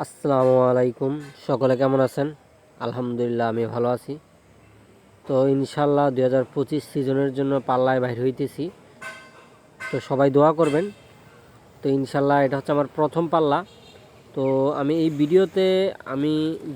আসসালামু আলাইকুম। সকলে কেমন আছেন? আলহামদুলিল্লাহ, আমি ভালো আছি। তো ইনশাল্লাহ দুই হাজার পঁচিশ সিজনের জন্য পাল্লায় বাইর হইতেছি। তো সবাই দোয়া করবেন। তো ইনশাল্লাহ এটা হচ্ছে আমার প্রথম পাল্লা। তো আমি এই ভিডিওতে আমি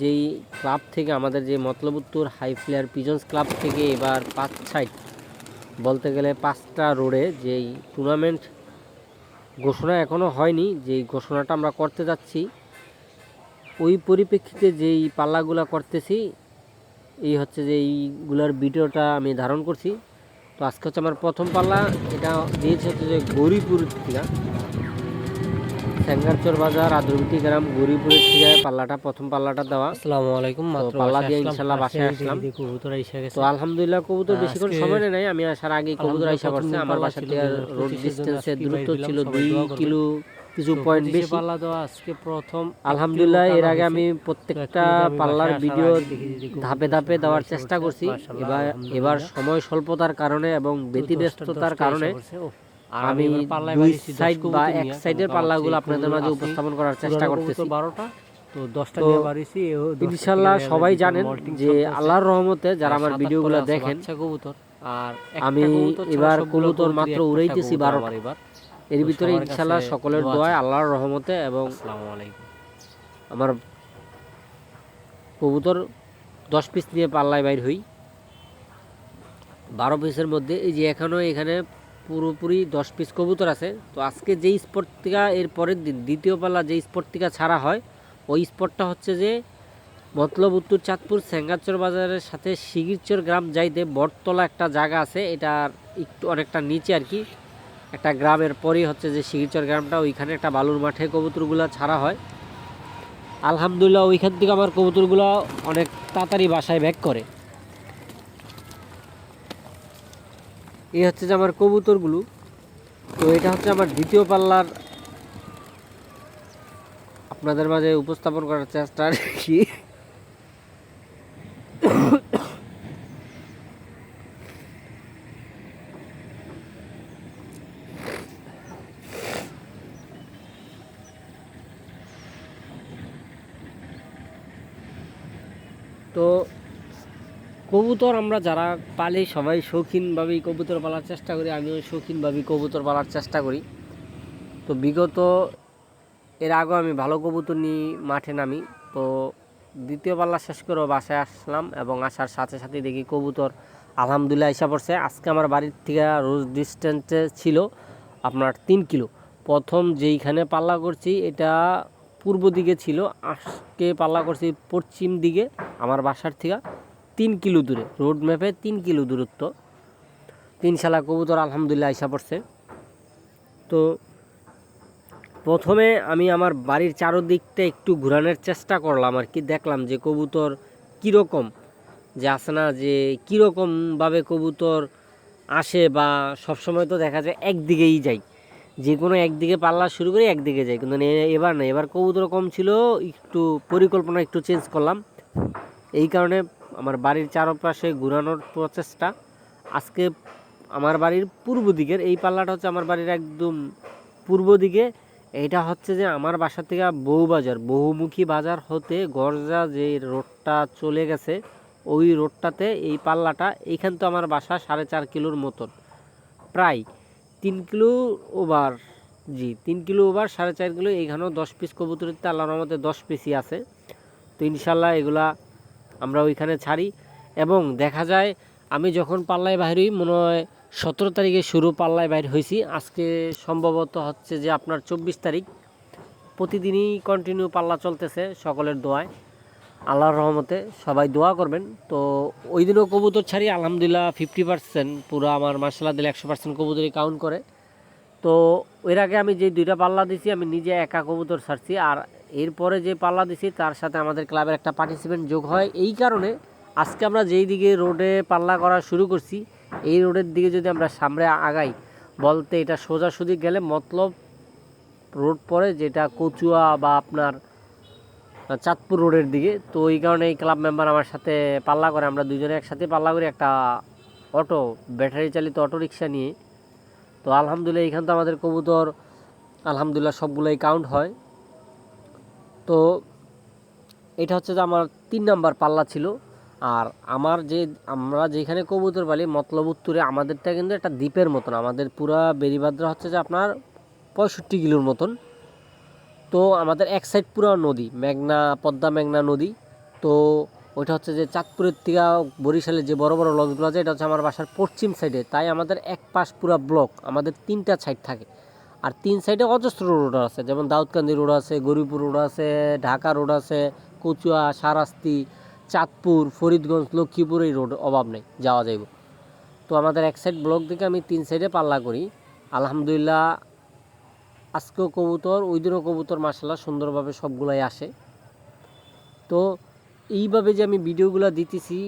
যেই ক্লাব থেকে, আমাদের যে মতলবুত্তর হাই প্লেয়ার পিজন্স ক্লাব থেকে এবার পাঁচ সাইড, বলতে গেলে পাঁচটা রোডে যেই টুর্নামেন্ট ঘোষণা এখনও হয়নি, যেই ঘোষণাটা আমরা করতে যাচ্ছি ওই পরিপ্রেক্ষিতে যেই পাল্লাগুলা করতেছি এই হচ্ছে যে এইগুলার ভিডিওটা আমি ধারণ করছি। তো আজকে হচ্ছে আমার প্রথম পাল্লা এটা দিয়েছে হচ্ছে যে গৌরীপুর থেকে। স্যাঙ্গারচর বাজার আদ্রবিটি গ্রাম গৌরীপুরের থেকে পাল্লাটা প্রথম পাল্লাটা দেওয়া। আসসালামু আলাইকুম পাল্লা দিয়ে ইনশাল্লাহ বাসায় আসলাম। কবুতর আইসা গেছে। তো আলহামদুলিল্লাহ কবুতর বেশি করে সময় নেই আমি আসার আগে কবুতর আইসা পড়ছে আমার বাসা থেকে রোড পঁচিশের জন্য ডিস্টেন্সে আজকে দূরত্ব ছিল দুই কিলো কিছু পয়েন্ট বেশি। পাল্লা দেওয়া আজকে প্রথম আলহামদুলিল্লাহ এর আগে আমি প্রত্যেকটা পাল্লার ভিডিও ধাপে ধাপে দেওয়ার চেষ্টা করছি। এবার এবার সময় স্বল্পতার কারণে এবং ব্যতিব্যস্ততার কারণে আমি দুই সাইড বা এক সাইডের পাল্লাগুলো আপনাদের মাঝে উপস্থাপন করার চেষ্টা করতেছি। বারোটা তো দশটা তো নিয়ে দশটা ইনশাল্লাহ সবাই জানেন যে আল্লাহর রহমতে যারা আমার ভিডিওগুলো দেখেন কবুতর। আর আমি এবার কবুতর মাত্র উড়াইতেছি বারোটা। এবার। এর ভিতরে ইনশাল্লাহ সকলের দোয়া দোয়ায় আল্লাহর রহমতে এবং আমার কবুতর দশ পিস নিয়ে পাল্লায় বাইর হই। বারো পিসের মধ্যে এই যে এখনও এখানে পুরোপুরি দশ পিস কবুতর আছে। তো আজকে যেই স্পট থেকে এর পরের দিন দ্বিতীয় পাল্লা যেই স্পট থেকে ছাড়া হয় ওই স্পটটা হচ্ছে যে মতলব উত্তর চাঁদপুর স্যাঙ্গাচর বাজারের সাথে শিগিরচর গ্রাম যাইতে বটতলা একটা জায়গা আছে। এটার একটু অনেকটা নিচে আর কি। একটা গ্রামের পরেই হচ্ছে যে শিগিরচর গ্রামটা, ওইখানে একটা বালুর মাঠে কবুতরগুলো ছাড়া হয়। আলহামদুলিল্লাহ ওইখান থেকে আমার কবুতরগুলো অনেক তাড়াতাড়ি বাসায় ব্যাক করে। এই হচ্ছে যে আমার কবুতরগুলো। তো এটা হচ্ছে আমার দ্বিতীয় পাল্লার। আপনাদের মাঝে উপস্থাপন করার চেষ্টা আর কি তো কবুতর আমরা যারা পালি সবাই শৌখিনভাবেই কবুতর পালার চেষ্টা করি, আমিও শৌখিনভাবেই কবুতর পালার চেষ্টা করি। তো বিগত, এর আগেও আমি ভালো কবুতর নিয়ে মাঠে নামি। তো দ্বিতীয় পাল্লা শেষ করে বাসায় আসলাম এবং আসার সাথে সাথে দেখি কবুতর আলহামদুলিল্লাহ এসে পড়ছে। আজকে আমার বাড়ির থেকে রোজ ডিস্টেন্সে ছিল আপনার তিন কিলো। প্রথম যেইখানে পাল্লা করছি, এটা পূর্ব দিকে ছিল, আজকে পাল্লা করছি পশ্চিম দিকে, আমার বাসার থেকে। তিন কিলো দূরে রোড ম্যাপে তিন কিলো দূরত্ব। তিন শালা কবুতর আলহামদুলিল্লাহ আইসা পড়ছে। তো প্রথমে আমি আমার বাড়ির চারোদিকটা একটু ঘোরানোর চেষ্টা করলাম আর কি, দেখলাম যে কবুতর কীরকম, যে আসে না যে কীরকমভাবে কবুতর আসে বা সবসময় তো দেখা যায় একদিকেই যাই যে কোনো একদিকে পাল্লা শুরু করে একদিকে যাই কিন্তু এবার না, এবার কবুতর কম ছিল, একটু পরিকল্পনা একটু চেঞ্জ করলাম। এই কারণে আমার বাড়ির চারপাশে ঘুরানোর প্রচেষ্টা। আজকে আমার বাড়ির পূর্ব দিকের, এই পাল্লাটা হচ্ছে আমার বাড়ির একদম পূর্ব দিকে। এইটা হচ্ছে যে আমার বাসা থেকে বউবাজার বহুমুখী বাজার হতে গরজা যে রোডটা চলে গেছে, ওই রোডটাতে এই পাল্লাটা, এইখান তো আমার বাসা সাড়ে চার কিলোর মতন। প্রায় তিন কিলো ওভার, জি, তিন কিলো ওভার সাড়ে চার কিলো, এইখানেও দশ পিস কবুতরিতে আল্লাহর রহমতে দশ পিসই আছে। তো ইনশাল্লাহ এগুলা আমরা ওইখানে ছাড়ি এবং দেখা যায় আমি যখন পাল্লায় বাইর হই, মনে হয় সতেরো তারিখে শুরু পাল্লায় বাইর হয়েছি। আজকে সম্ভবত হচ্ছে যে আপনার চব্বিশ তারিখ। প্রতিদিনই কন্টিনিউ পাল্লা চলতেছে সকলের দোয়ায়। আল্লাহর রহমতে সবাই দোয়া করবেন। তো ওই দিনও কবুতর ছাড়ি, আলহামদুলিল্লাহ ফিফটি পার্সেন্ট পুরো আমার মার্শাল্লাহ দিলে একশো পার্সেন্ট কবুতরই কাউন্ট করে। তো এর আগে আমি যে দুইটা পাল্লা দিছি, আমি নিজে একা কবুতর ছাড়ছি। আর এরপরে যে পাল্লা দিছি, তার সাথে আমাদের ক্লাবের একটা পার্টিসিপেন্ট যোগ হয়। এই কারণে আজকে আমরা যেই দিকে রোডে পাল্লা করা শুরু করছি, এই রোডের দিকে যদি আমরা সামনে আগাই, বলতে এটা সোজাসুজি গেলে মতলব রোড পরে যেটা কচুয়া বা আপনার চাঁদপুর রোডের দিকে, তো এই কারণে এই ক্লাব মেম্বার আমার সাথে পাল্লা করে। আমরা দুজনে একসাথে পাল্লা করি, একটা অটো ব্যাটারি চালিত অটো রিক্সা নিয়ে। তো আলহামদুলিল্লাহ এখান তো আমাদের কবুতর, আলহামদুলিল্লাহ সবগুলোই কাউন্ট হয়। তো এটা হচ্ছে যে আমার তিন নাম্বার পাল্লা ছিল। আর আমার যে, আমরা যেখানে কবুতর পালি মতলব উত্তরে আমাদেরটা কিন্তু একটা দ্বীপের মতন। আমাদের পুরা বেরিবাদ্রা হচ্ছে যে আপনার পঁয়ষট্টি কিলোর মতন। তো আমাদের এক সাইড পুরো নদী, মেঘনা, পদ্মা মেঘনা নদী। তো ওইটা হচ্ছে যে চাঁদপুরের থেকে বরিশালের যে বড় বড় লঞ্চগুলো আছে, এটা হচ্ছে আমার বাসার পশ্চিম সাইডে তাই আমাদের এক পাশ পুরা ব্লক আমাদের তিনটা সাইড থাকে। আর তিন সাইডে অজস্র রোড আছে, যেমন দাউদকান্দি রোড আছে গরিপুর রোড আছে, ঢাকা রোড আছে, কচুয়া, সারাস্তি, চাঁদপুর, ফরিদগঞ্জ, লক্ষ্মীপুর এই রোড অভাব নেই, যাওয়া যাইব। তো আমাদের এক সাইড ব্লক থেকে আমি তিন সাইডে পাল্লা করি। আলহামদুলিল্লাহ, আজকেও কবুতর, ওই দিনও কবুতর মাসাল্লাহ সুন্দরভাবে সবগুলাই আসে। তো এইভাবে যে আমি ভিডিওগুলো দিতেছি,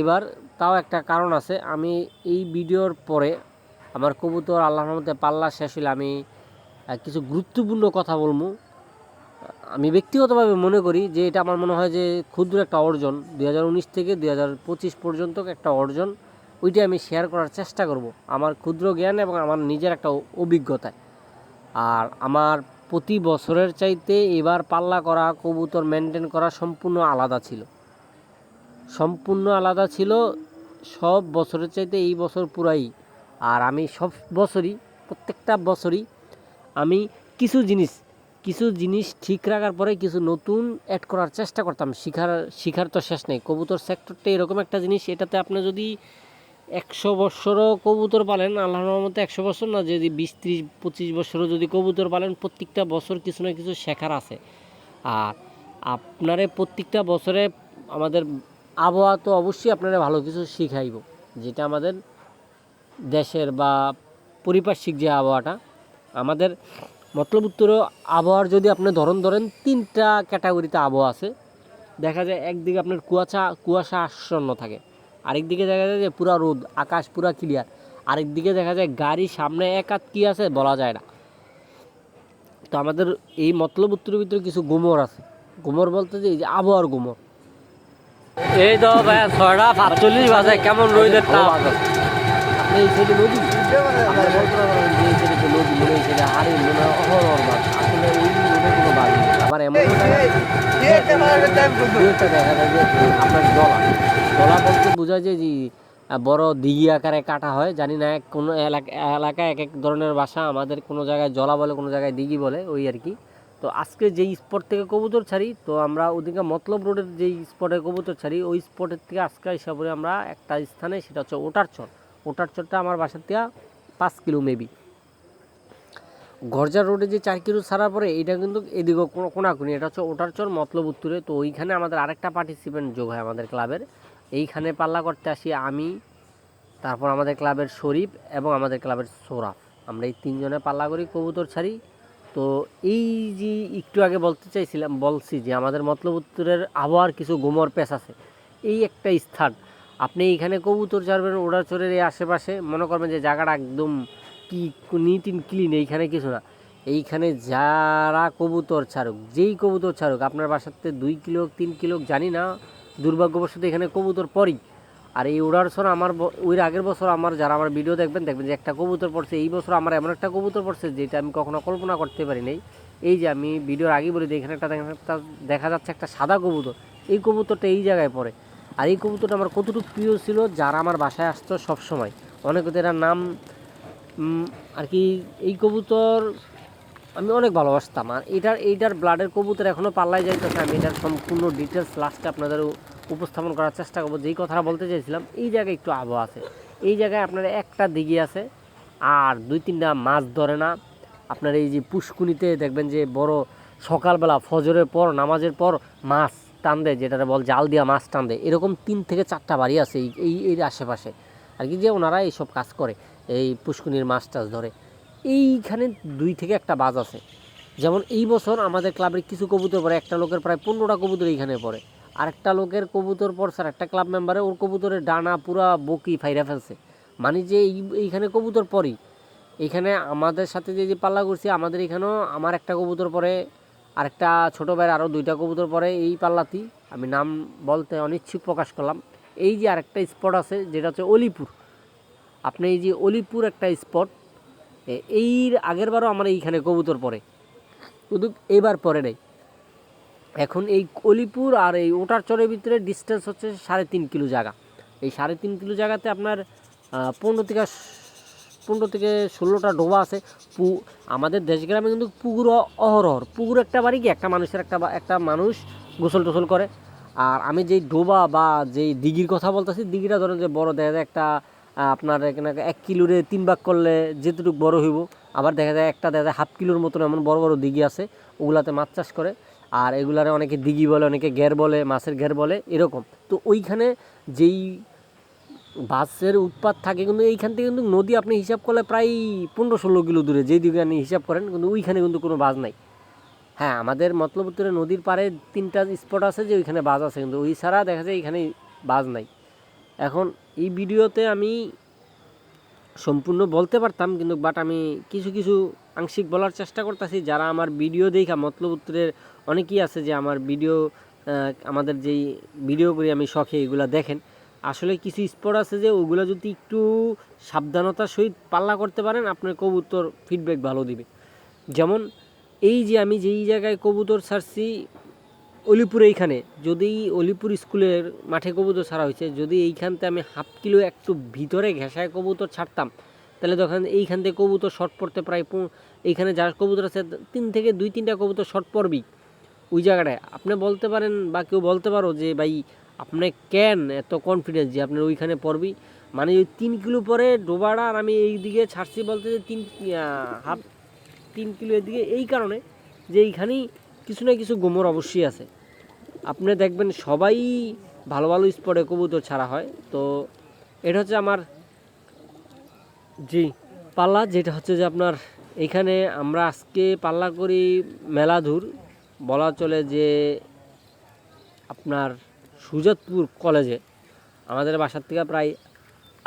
এবার তাও একটা কারণ আছে, আমি এই ভিডিওর পরে আমার কবুতর আল্লাহর মধ্যে পাল্লা শেষ হলে আমি কিছু গুরুত্বপূর্ণ কথা বলব আমি ব্যক্তিগতভাবে মনে করি যে এটা আমার মনে হয় যে ক্ষুদ্র একটা অর্জন। দু হাজার উনিশ থেকে দুই হাজার পঁচিশ পর্যন্ত একটা অর্জন, ওইটা আমি শেয়ার করার চেষ্টা করব আমার ক্ষুদ্র জ্ঞান এবং আমার নিজের একটা অভিজ্ঞতায়। আর আমার প্রতি বছরের চাইতে এবার পাল্লা করা, কবুতর মেনটেন করা সম্পূর্ণ আলাদা ছিল। সম্পূর্ণ আলাদা ছিল, সব বছরের চাইতে এই বছর পুরাই আর আমি সব বছরই, প্রত্যেকটা বছরই আমি কিছু জিনিস কিছু জিনিস ঠিক রাখার পরে কিছু নতুন অ্যাড করার চেষ্টা করতাম। শিখার শিখার তো শেষ নেই। কবুতর সেক্টরটা এরকম একটা জিনিস, এটাতে আপনি যদি একশো বৎসরও কবুতর পালেন আল্লাহর রহমতে একশো বছর না, যদি বিশ, ত্রিশ, পঁচিশ বছরও যদি কবুতর পালেন, প্রত্যেকটা বছর কিছু না কিছু শেখার আছে। আর আপনারে প্রত্যেকটা বছরে আমাদের আবহাওয়া তো অবশ্যই আপনারা ভালো কিছু শিখাইব, যেটা আমাদের দেশের বা পরিপার্শ্বিক যে আবহাওয়াটা, আমাদের মতলব উত্তরও আবহাওয়ার যদি আপনি ধরন ধরেন, তিনটা ক্যাটাগরিতে আবহাওয়া আছে। দেখা যায় একদিকে আপনার কুয়াশা কুয়াশা আচ্ছন্ন থাকে। আরেকদিকে দেখা যায় যে পুরা রোদ, আকাশ পুরা ক্লিয়ার আরেকদিকে দেখা যায় গাড়ি সামনে এক হাত কী আছে বলা যায় না। তো আমাদের এই মতলব উত্তরের ভিতরে কিছু গুমর আছে। গুমর বলতে যে এই যে আবহাওয়ার গুমর। এই তো ভাইয়া ছয়টা সাতচল্লিশ বাজে, কেমন রোদের তাপ? এই সাইডে নদী আমার পারবেন যে এই তো নদী মনে হয় সাইডে হাড়ি মনে হয় অহরহর বাস আসলে ওই রোদে কোনো বাস নেই আবার এমন দুইটা দেখা যায় যে আপনার জলা জলা বলতে বোঝা যায় যে বড় দিঘি আকারে কাটা হয়। জানি না এক কোনো এলাকা এলাকায় এক এক ধরনের বাসা আমাদের কোনো জায়গায় জলা বলে কোনো জায়গায় দিঘি বলে ওই আর কি। তো আজকে যেই স্পট থেকে কবুতর ছাড়ি তো আমরা ওদিকে মতলব রোডের যেই স্পটে কবুতর ছাড়ি ওই স্পটের থেকে আজকে হিসাবে আমরা একটা স্থানে সেটা হচ্ছে ওটার চর। ওটার চরটা আমার বাসার থেকে পাঁচ কিলো মেবি গরজা রোডে যে চার কিলো ছাড়ার পরে এটা কিন্তু এদিকে কোনো কোনাকুনি, এটা হচ্ছে ওটার চর মতলব উত্তরে। তো ওইখানে আমাদের আরেকটা পার্টিসিপেন্ট যোগ হয় আমাদের ক্লাবের এইখানে পাল্লা করতে আসি আমি, তারপর আমাদের ক্লাবের শরীফ এবং আমাদের ক্লাবের সোরাফ আমরা এই তিনজনে পাল্লা করি, কবুতর ছাড়ি। তো এই যে একটু আগে বলতে চাইছিলাম, বলছি যে আমাদের মতলব উত্তরের আবহাওয়ার কিছু গোমর পেশ আছে। এই একটা স্থান আপনি এইখানে কবুতর ছাড়বেন ওড়ার চরের এই আশেপাশে, মনে করবেন যে জায়গাটা একদম কি নিট ইন ক্লিন এইখানে কিছু না। এইখানে যারা কবুতর ছাড়ুক, যেই কবুতর ছাড়ুক, আপনার বাসাতে দুই কিলো তিন কিলো জানি না, দুর্ভাগ্যবশত এখানে কবুতর পড়ি। আর এই উড়ার সর আমার ওই আগের বছর আমার যারা আমার ভিডিও দেখবেন দেখবেন যে একটা কবুতর পড়ছে। এই বছর আমার এমন একটা কবুতর পড়ছে, যেটা আমি কখনো কল্পনা করতে পারি নাই। এই যে আমি ভিডিওর আগে বলি, যে এখানে একটা দেখা যাচ্ছে একটা সাদা কবুতর। এই কবুতরটা এই জায়গায় পড়ে। আর এই কবুতরটা আমার কতটুকু প্রিয় ছিল, যারা আমার বাসায় আসতো সব সময় অনেক ওদের নাম আর কি এই কবুতর আমি অনেক ভালোবাসতাম। আর এটার, এইটার ব্লাডের কবুতর এখনও পাল্লায় যাইতেছে, আমি এটার সম্পূর্ণ ডিটেলস লাস্টে আপনাদের উপস্থাপন করার চেষ্টা করব। যেই কথাটা বলতে চাইছিলাম, এই জায়গায় একটু আবহাওয়া আছে। এই জায়গায় আপনার একটা দিঘি আছে, আর দুই তিনটা মাছ ধরে না। আপনার এই যে পুষ্কুনিতে দেখবেন যে বড় সকালবেলা ফজরের পর, নামাজের পর মাছ টান দেয় যেটা বল জাল দিয়া মাছ টান দেয়। এরকম তিন থেকে চারটা বাড়ি আছে এই এর আশেপাশে। আর কি যে ওনারা এইসব কাজ করে, এই পুষ্কুনির মাছ টাছ ধরে। এইখানে দুই থেকে একটা বাজ আছে। যেমন এই বছর আমাদের ক্লাবের কিছু কবুতর পড়ে একটা লোকের প্রায় পনেরোটা কবুতর এইখানে পড়ে। আরেকটা লোকের কবুতর পর স্যার, একটা ক্লাব মেম্বারে, ওর কবুতরের ডানা পুরা বকি ফাইরা ফেলছে। মানে যে এই এইখানে কবুতর পড়ি এইখানে আমাদের সাথে যে যে পাল্লা করছি, আমাদের এখানেও আমার একটা কবুতর পরে আরেকটা ছোটো ভাইয়ের আরও দুইটা কবুতর পরে এই পাল্লাতেই আমি নাম বলতে অনিচ্ছুক প্রকাশ করলাম। এই যে আরেকটা স্পট আছে, যেটা হচ্ছে অলিপুর। আপনি এই যে অলিপুর একটা স্পট এই আগের বারও আমার এইখানে কবুতর পরে। কিন্তু এবার পরে নেই। এখন এই অলিপুর আর এই ওটার চরের ভিতরে ডিস্টেন্স হচ্ছে সাড়ে তিন কিলো জায়গা। এই সাড়ে তিন কিলো জায়গাতে আপনার পনেরো থেকে পনেরো থেকে ষোলোটা ডোবা আছে। পু, আমাদের দেশগ্রামে কিন্তু পুকুর অহরহর পুকুর একটা বাড়ি কি? একটা মানুষের একটা একটা মানুষ গোসল টোসল করে। আর আমি যেই ডোবা বা যেই দিঘির কথা বলতেছি, দিঘিটা ধরেন যে বড়, দেখা যায় একটা আপনার এখানে এক কিলোরে তিন ভাগ করলে যেটুকু বড় হইব। আবার দেখা যায় একটা, দেখা যায় হাফ কিলোর মতন এমন বড় বড় দিঘি আছে। ওগুলাতে মাছ চাষ করে। আর এগুলারে অনেকে দিঘি বলে, অনেকে ঘের বলে, মাছের ঘের বলে, এরকম। তো ওইখানে যেই বাসের উৎপাত থাকে, কিন্তু এইখান থেকে কিন্তু নদী আপনি হিসাব করলে প্রায় পনেরো ষোলো কিলো দূরে, যেই দিকে আপনি হিসাব করেন, কিন্তু ওইখানে কিন্তু কোনো বাস নাই। হ্যাঁ আমাদের মতলব উত্তরে নদীর পাড়ে তিনটা স্পট আছে যে ওইখানে বাস আছে, কিন্তু ওই ছাড়া দেখা যায় এখানে বাস নাই। এখন এই ভিডিওতে আমি সম্পূর্ণ বলতে পারতাম, কিন্তু বাট আমি কিছু কিছু আংশিক বলার চেষ্টা করতেছি। যারা আমার ভিডিও দেখা মতলব উত্তরের অনেকেই আছে যে আমার ভিডিও আমাদের যেই ভিডিও করি আমি শখে এগুলা দেখেন আসলে কিছু স্পট আছে যে ওগুলো যদি একটু সাবধানতার সহিত পাল্লা করতে পারেন, আপনার কবুতর ফিডব্যাক ভালো দিবে। যেমন এই যে আমি যেই জায়গায় কবুতর ছাড়ছি, অলিপুর এইখানে, যদি অলিপুর স্কুলের মাঠে কবুতর ছাড়া হয়েছে, যদি এইখানতে আমি হাফ কিলো একটু ভিতরে ঘেঁষায় কবুতর ছাড়তাম, তাহলে তখন এইখান থেকে কবুতর শর্ট পড়তে প্রায় এইখানে যার কবুতর আছে, তিন থেকে দুই তিনটা কবুতর শর্ট পড়বি ওই জায়গাটায়, আপনি বলতে পারেন বা কেউ বলতে পারো যে, ভাই আপনি কেন এত কনফিডেন্স যে আপনার ওইখানে পড়বি? মানে ওই তিন কিলো পরে ডোবাড়া আর আমি এই দিকে ছাড়ছি বলতে যে তিন হাফ তিন কিলো এদিকে, এই কারণে যে এইখানেই কিছু না কিছু গোমর অবশ্যই আছে। আপনি দেখবেন সবাই ভালো ভালো স্পটে কবুতর ছাড়া হয়। তো এটা হচ্ছে আমার জি, পাল্লা, যেটা হচ্ছে যে আপনার এখানে আমরা আজকে পাল্লা করি মেলাধুর। বলা চলে যে আপনার সুজাতপুর কলেজে। আমাদের বাসার থেকে প্রায়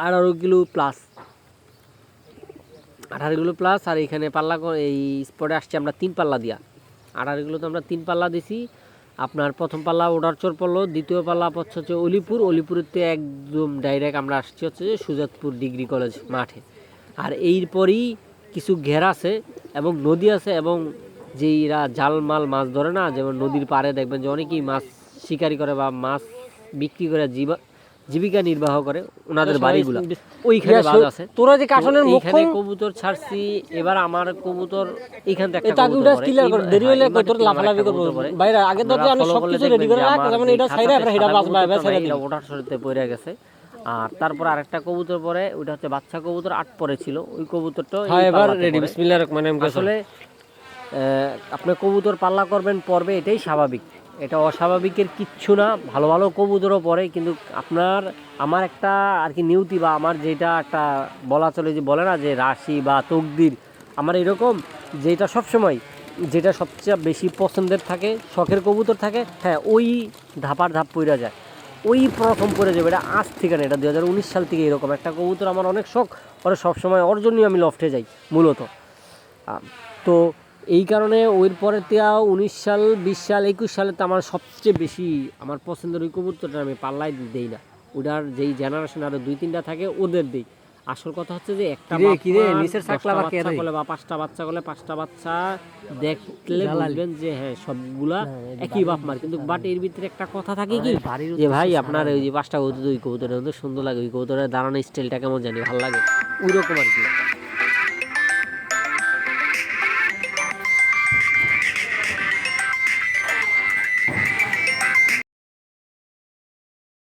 আঠারো কিলো প্লাস আঠারো কিলো প্লাস আর এখানে পাল্লা এই স্পটে আসছি আমরা তিন পাল্লা দিয়া। আঠারো কিলো তো আমরা তিন পাল্লা দিছি। আপনার প্রথম পাল্লা ওডারচর পড়ল, দ্বিতীয় পাল্লা পড়ছে হচ্ছে অলিপুর। অলিপুরেতে একদম ডাইরেক্ট আমরা আসছি হচ্ছে যে সুজাতপুর ডিগ্রি কলেজ মাঠে। আর এরপরই কিছু ঘের আছে এবং নদী আছে এবং যেইরা জাল মাল মাছ ধরে না, যেমন নদীর পাড়ে দেখবেন যে অনেকেই মাছ শিকারি করে বা মাছ বিক্রি করে জীবা জীবিকা নির্বাহ করে ওনাদের বাড়িগুলো। ওইখানে বাজ আছে। তোরা যে কাশনের তো মুখ এইখানে কবুতর ছাড়ছি এবার আমার কবুতর এইখান থেকে একটা এটা কবুতর পড়ে। ক্লিয়ার কর দেরি হইলে এই তোর মাটিতে লাফালাফি করব। কবুতর। বাইরে আগে তো আমি করলে সবকিছু রেডি করে রাখ যেমন এটা খাঁচাতে আমরা এটা কবুতরটা সাইডে নাই, এটা ওঠার শরীরতে পড়ে গেছে। আর তারপর আরেকটা কবুতর পরে ওইটা হচ্ছে বাচ্চা কবুতর আট পরে ছিল। ওই কবুতরটা হ্যাঁ এবার রেডি বিসমিল্লাহির রহমানির রহিম আসলে আহ, আপনি কবুতর পাল্লা করবেন পর্বে এটাই স্বাভাবিক। এটা অস্বাভাবিকের কিচ্ছু না, ভালো ভালো কবুতরও পড়ে কিন্তু আপনার, আমার একটা আর কি নিয়তি বা আমার যেটা একটা বলা চলে যে বলে না যে রাশি বা তকদির, আমার এরকম যেটা সবসময়, যেটা সবচেয়ে বেশি পছন্দের থাকে, শখের কবুতর থাকে হ্যাঁ ওই ধাপার ধাপ পইরা যায়। ওই প্রথম পড়ে যাবে, এটা আজ থেকে না, এটা দু হাজার উনিশ সাল থেকে এরকম একটা কবুতর, আমার অনেক শখ ওরা সবসময় ওর জন্যই আমি লফটে যাই, মূলত। তো এই কারণে ওই পরে তিয়া উনিশ সাল বিশ সাল একুশ সালে তো আমার সবচেয়ে বেশি আমার পছন্দের ওই কবুতরটা আমি পাল্লাই দেই না। ওটার যেই জেনারেশন আরও দুই তিনটা থাকে ওদের দেই। আসল কথা হচ্ছে যে একটা বা বাচ্চা কেরে? বা পাঁচটা বাচ্চা করলে পাঁচটা বাচ্চা দেখলে জ্বালালি। বুঝবেন যে হ্যাঁ সবগুলা একই বাপ মার। কিন্তু বাট এর ভিতরে একটা কথা থাকে কি? যে ভাই আপনার ওই যে পাঁচটা কবুতর ওই কবুতরের সুন্দর লাগে ওই কবুতরের দাঁড়ানো স্টাইলটা কেমন জানি ভালো লাগে? ওই রকম আর কি।